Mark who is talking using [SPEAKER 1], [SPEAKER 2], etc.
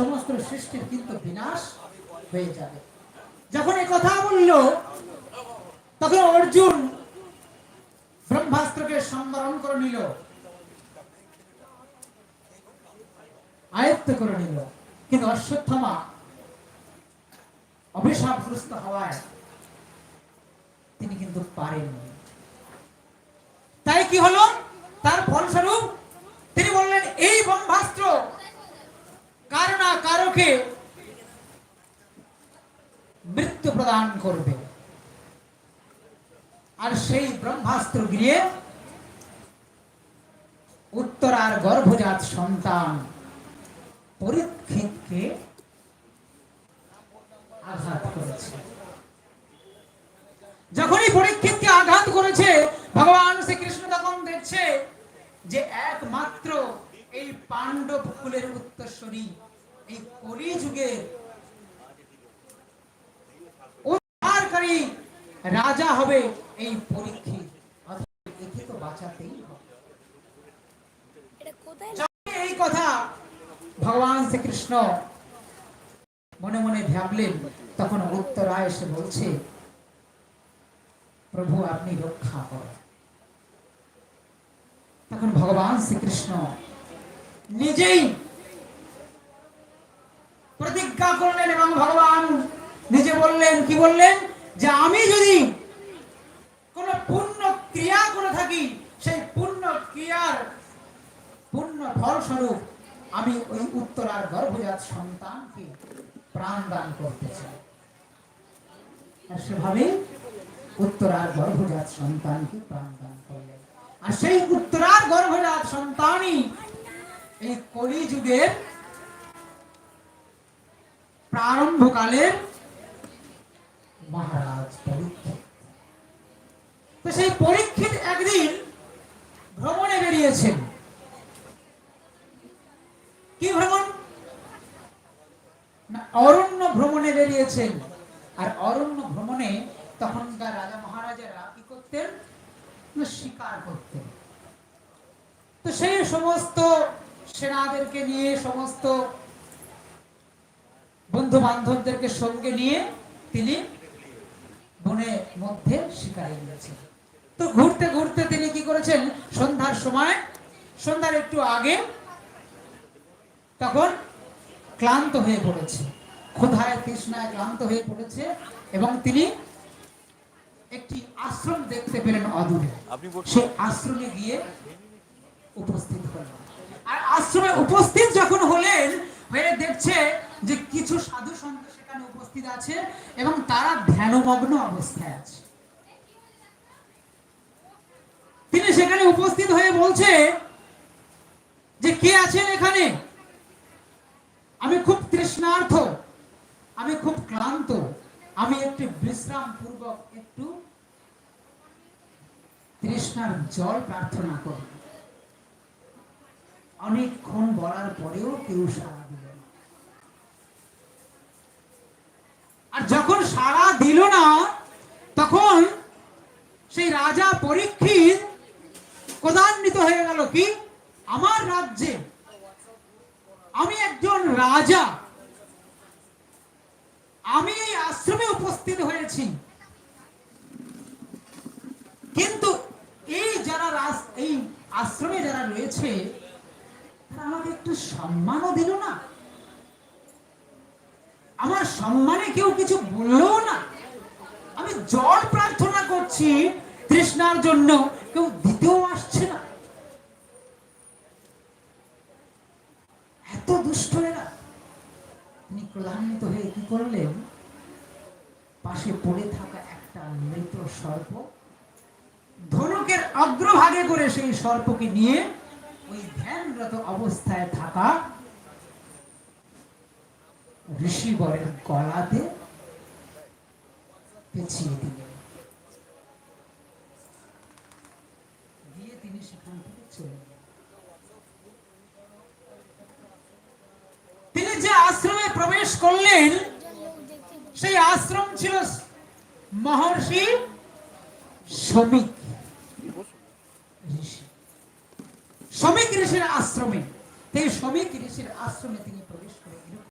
[SPEAKER 1] সমস্ত সৃষ্টির কিন্তু বিনাশ হয়ে যাবে। যখন এই কথা বলল, তখন অর্জুন ব্রহ্মাস্ত্রকে সম্বরণ করে নিল, আয়ত্ত করে নিল। কিন্তু অশ্বত্থমা অভিশাপগ্রস্ত হওয়ায় তিনি কিন্তু পারেননি। তাই কি হলো? তার ফলস্বরূপ তিনি বললেন, এই ব্রহ্মাস্ত্র কারোকে মৃত্যু প্রদান করবে। আর সেই ব্রহ্মাস্ত্র গিয়ে উত্তরার গর্ভজাত সন্তান পরীক্ষিতকে আঘাত করেছে। যখনই পরীক্ষিতকে আঘাত করেছে, ভগবান শ্রীকৃষ্ণ তখন দেখছে যে একমাত্র এই পাণ্ডব কুলের উত্তরসূরি এই কলিযুগের উদ্ধারকারী রাজা হবে এই পরীক্ষিত একে তো বাঁচাতেই এই কথা ভগবান শ্রীকৃষ্ণ মনে মনে ভাবলেন তখন উত্তরা এসে বলছে প্রভু আপনি রক্ষা করেন তখন ভগবান শ্রীকৃষ্ণ নিজেই প্রতিজ্ঞা করলেন এবং ভগবান নিজে বললেন, কি বললেন? যে আমি যদি কোন পূর্ণ ক্রিয়া করে থাকি, সেই পূর্ণ ক্রিয়ার পূর্ণ ফলস্বরূপ আমি ওই উত্তরার গর্ভজাত সন্তানকে প্রাণ দান করতে চাই। সেভাবে উত্তরার গর্ভজাত সন্তানকে প্রাণ দান করলেন। আর সেই উত্তরার গর্ভজাত সন্তানই এই কলিযুগের প্রারম্ভকালের মহারাজ পরীক্ষিত। তো সেই পরীক্ষিত একদিন ভ্রমণে বেরিয়েছেন। কি ভ্রমণ? অরণ্য ভ্রমণে বেরিয়েছেন। আর অরণ্য ভ্রমণে তখনকার রাজা মহারাজারা কি করতেন? শিকার করতেন। তো সেই সমস্ত সেনাদেরকে নিয়ে, সমস্ত বন্ধু বান্ধবদেরকে সঙ্গে নিয়ে তিনি বনের মধ্যে শিকারে গিয়েছেন। তো ঘুরতে ঘুরতে তিনি কি করেছেন? সন্ধ্যার সময় সন্ধ্যার একটু আগে তখন ক্লান্ত হয়ে পড়েছে। ক্ষুধায় তৃষ্ণায় ক্লান্ত হয়ে পড়েছে এবং তিনি একটি আশ্রম দেখতে পেলেন অদূরে। সে আশ্রমে গিয়ে উপস্থিত হলেন। আর আশ্রমে উপস্থিত আছে এবং তারা ধ্যানমগ্ন অবস্থায় আছে। তিনি সেখানে উপস্থিত হয়ে বলছে যে, কে আছেন এখানে? আমি খুব তৃষ্ণার্থ, আমি খুব ক্লান্ত, আমি একটু বিশ্রাম পূর্বক একটু তৃষ্ণার জল প্রার্থনা করি অনেকক্ষণ বলার পরেও কেউ সাড়া দিল না আর যখন সাড়া দিল না তখন সেই রাজা পরীক্ষিত ক্রধান্বিত হয়ে গেল কি? আমার রাজ্যে আমি একজন রাজা। আমি এই আশ্রমে উপস্থিত হয়েছি। কিন্তু এই যারা এই আশ্রমে যারা রয়েছে, তারা আমাকে একটু সম্মানও দিল না। আমার সম্মানে কেউ কিছু বলল না। আমি জল করছি তৃষ্ণার জন্য, কেউ দিতেও আসছে না। এত দুষ্ট এরা। তিনি ক্রধান্বিত হয়ে কি করলেন? পাশে পড়ে থাকা একটা মৃত সর্প ধনুকের অগ্রভাগে করে সেই সর্পকে নিয়ে ওই ধ্যানরত অবস্থায় থাকা ঋষিবরের গলাতে পেঁচিয়ে দিলেন দিয়ে তিনি সেখান থেকে চলে গেলেন তিনি যে আশ্রমে প্রবেশ করলেন, সেই আশ্রম ছিল মহর্ষি শ্রমিক শ্রমিক ঋষির আশ্রমে। সেই শ্রমিক ঋষির আশ্রমে তিনি প্রবেশ করলেন